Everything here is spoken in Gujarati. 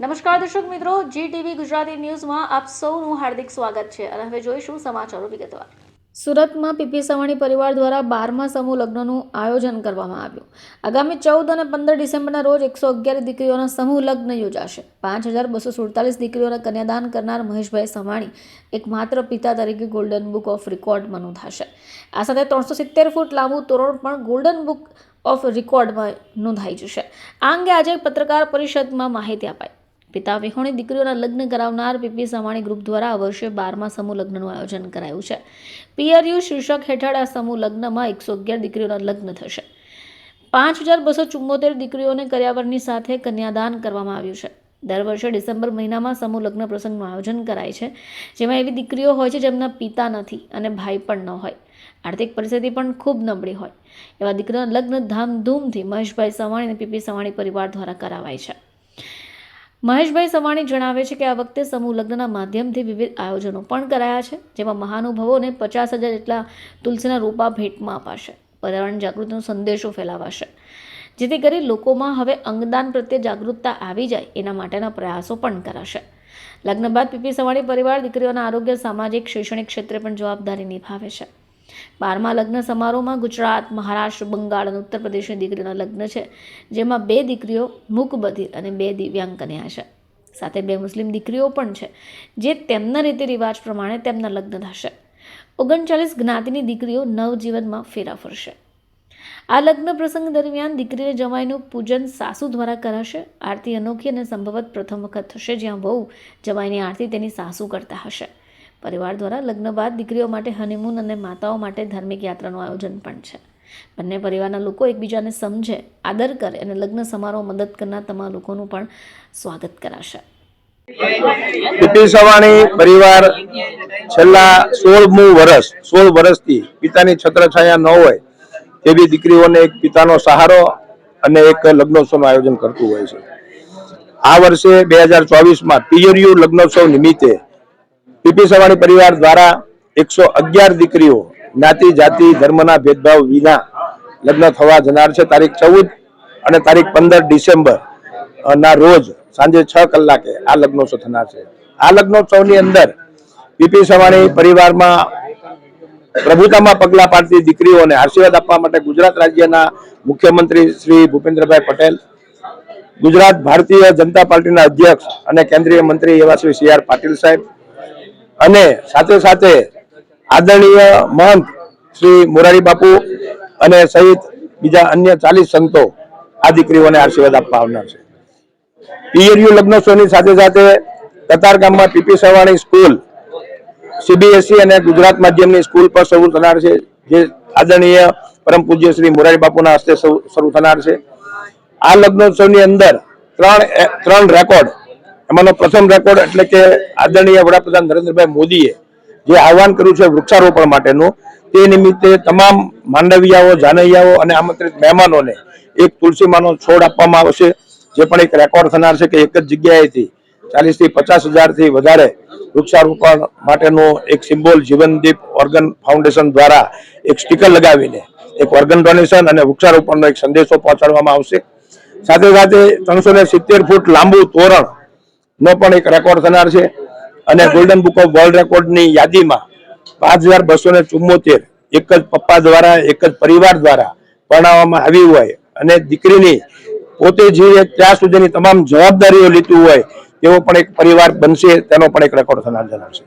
નમસ્કાર દર્શક મિત્રો જી ટીવી ગુજરાતી ન્યૂઝમાં આપ સૌનું હાર્દિક સ્વાગત છે અને હવે જોઈશું સમાચારો વિગતવાર. સુરતમાં પીપી સવાણી પરિવાર દ્વારા બારમા સમૂહ લગ્નનું આયોજન કરવામાં આવ્યું. આગામી ચૌદ અને પંદર ડિસેમ્બરના રોજ એકસો અગિયાર દીકરીઓના સમૂહ લગ્ન યોજાશે. પાંચ હજાર બસો સુડતાલીસ દીકરીઓને કન્યાદાન કરનાર મહેશભાઈ સવાણી એકમાત્ર પિતા તરીકે ગોલ્ડન બુક ઓફ રેકોર્ડમાં નોંધાશે આ સાથે ત્રણસો સિત્તેર ફૂટ લાંબુ તોરણ પણ ગોલ્ડન બુક ઓફ રેકોર્ડમાં નોંધાઈ જશે. આ અંગે આજે પત્રકાર પરિષદમાં માહિતી અપાઈ. પિતા વિહોણી દીકરીઓના લગ્ન કરાવનાર પીપી સવાણી ગ્રુપ દ્વારા આ વર્ષે બારમા સમૂહ લગ્નનું આયોજન કરાયું છે. પીઆરયુ શીર્ષક હેઠળ આ સમૂહ લગ્નમાં એકસો અગિયાર દીકરીઓના લગ્ન થશે. પાંચ હજાર બસો ચુમ્મોતેર દીકરીઓને કર્યાવરની સાથે કન્યાદાન કરવામાં આવ્યું છે. દર વર્ષે ડિસેમ્બર મહિનામાં સમૂહ લગ્ન પ્રસંગનું આયોજન કરાય છે, જેમાં એવી દીકરીઓ હોય છે જેમના પિતા નથી અને ભાઈ પણ ન હોય. આર્થિક પરિસ્થિતિ પણ ખૂબ નબળી હોય. એવા દીકરીઓના લગ્ન ધામધૂમથી મહેશભાઈ સવાણી અને પીપી સવાણી પરિવાર દ્વારા કરાવાય છે. મહેશભાઈ સવાણી જણાવે છે કે આ વખતે સમૂહ લગ્નના માધ્યમથી વિવિધ આયોજનો પણ કરાયા છે, જેમાં મહાનુભાવોને પચાસ હજાર જેટલા તુલસીના રોપા ભેટમાં અપાશે. પર્યાવરણ જાગૃતિનો સંદેશો ફેલાવાશે. જેથી કરી લોકોમાં હવે અંગદાન પ્રત્યે જાગૃતતા આવી જાય, એના માટેના પ્રયાસો પણ કરાશે. લગ્ન બાદ પીપી સવાણી પરિવાર દીકરીઓના આરોગ્ય, સામાજિક, શૈક્ષણિક ક્ષેત્રે પણ જવાબદારી નિભાવે છે. બારમા લગ્ન સમારોહમાં ગુજરાત, મહારાષ્ટ્ર, બંગાળ અને ઉત્તર પ્રદેશની દીકરીઓના લગ્ન છે, જેમાં બે દીકરીઓ મૂકબધિર અને બે દિવ્યાંગ કન્યા છે. સાથે બે મુસ્લિમ દીકરીઓ પણ છે, જે તેમના રીતે રિવાજ પ્રમાણે તેમના લગ્ન થશે. ઓગણચાલીસ જ્ઞાતિની દીકરીઓ નવજીવનમાં ફેરા ફરશે. આ લગ્ન પ્રસંગ દરમિયાન દીકરીને જમાઈનું પૂજન સાસુ દ્વારા કરાશે, આરતી અનોખી અને સંભવત પ્રથમ વખત થશે જ્યાં વહુ જમાઈની આરતી તેની સાસુ કરતા હશે. પરિવાર દ્વારા લગ્ન બાદ દીકરીઓ માટે હનીમૂન અને માતાઓ માટે ધાર્મિક યાત્રાનું આયોજન પણ છે. બંને પરિવારના લોકો એકબીજાને સમજે, આદર કરે અને લગ્ન સમારોહ મદદ કરનાર તમામ લોકોનું પણ સ્વાગત કરાશે. પીપી સવાણી પરિવાર છેલ્લા સોળમું વર્ષ સોળ વર્ષથી પિતાની છત્રછાયા ન હોય તેવી દીકરીઓને એક પિતાનો સહારો અને એક લગ્નોત્સવનું આયોજન કરતું હોય છે. આ વર્ષે બે હજાર ચોવીસમાં પિયરિયુ લગ્નોત્સવ નિમિત્તે પીપી સવાણી પરિવાર દ્વારા એકસો અગિયાર દીકરીઓ જ્ઞાતિ, જાતિ, ધર્મના ભેદભાવ વિના લગ્ન થવા જનાર છે. તારીખ ચૌદ અને તારીખ પંદર ડિસેમ્બર ના રોજ સાંજે છ કલાકે આ લગ્નોત્સવ થનાર છે. આ લગ્નોત્સવની અંદર પીપી સવાણી પરિવારમાં પ્રભુતામાં પગલા પાડતી દીકરીઓને આશીર્વાદ આપવા માટે ગુજરાત રાજ્યના મુખ્યમંત્રી શ્રી ભૂપેન્દ્રભાઈ પટેલ, ગુજરાત ભારતીય જનતા પાર્ટીના અધ્યક્ષ અને કેન્દ્રીય મંત્રી એવા શ્રી સી આર પાટીલ સાહેબ અને સાથે સાથે આદરણીય મહંત શ્રી મોરારી બાપુ અને સહિત બીજા અન્ય ચાલીસ સંતો આ દીકરીઓને આશીર્વાદ આપવા આવનાર છે. પીએરયુ લગ્નોત્સવની સાથે સાથે કતાર ગામમાં પીપી સવાણી સ્કૂલ સીબીએસઈ અને ગુજરાત માધ્યમની સ્કૂલ પર શરૂ થનાર છે, જે આદરણીય પરમ પૂજ્ય શ્રી મોરારી બાપુના હસ્તે શરૂ શરૂ થનાર છે. આ લગ્નોત્સવની અંદર ત્રણ ત્રણ રેકોર્ડ એમાંનો પ્રથમ રેકોર્ડ એટલે કે આદરણીય વડાપ્રધાન નરેન્દ્રભાઈ મોદીએ જે આહવાન કર્યું છે વૃક્ષારોપણ માટેનું, તે નિમિત્તે તમામ માંડવિયાઓ, જાનૈયાઓ અને આમંત્રિત મહેમાનોને એક તુલસીમાંનો છોડ આપવામાં આવશે જે પણ એક રેકોર્ડ થનાર છે કે એક જ જગ્યાએથી ચાલીસથી પચાસ હજારથી વધારે વૃક્ષારોપણ માટેનું એક સિમ્બોલ જીવનદીપ ઓર્ગન ફાઉન્ડેશન દ્વારા એક સ્ટીકર લગાવીને એક ઓર્ગન ડોનેશન અને વૃક્ષારોપણનો એક સંદેશો પહોંચાડવામાં આવશે. સાથે સાથે ત્રણસો ફૂટ લાંબુ તોરણ નો પણ એક રેકોર્ડ થનાર છે. અને ગોલ્ડન બુક ઓફ વર્લ્ડ રેકોર્ડની યાદીમાં પાંચ હજાર બસો ને ચુમ્મોતેર એક જ પપ્પા દ્વારા, એક જ પરિવાર દ્વારા પરણાવવામાં આવી હોય. અને દીકરીની પોતે જીવે ત્યાં સુધીની તમામ જવાબદારીઓ લીધું હોય તેવો પણ એક પરિવાર બનશે, તેનો પણ એક રેકોર્ડ થનાર જણાવશે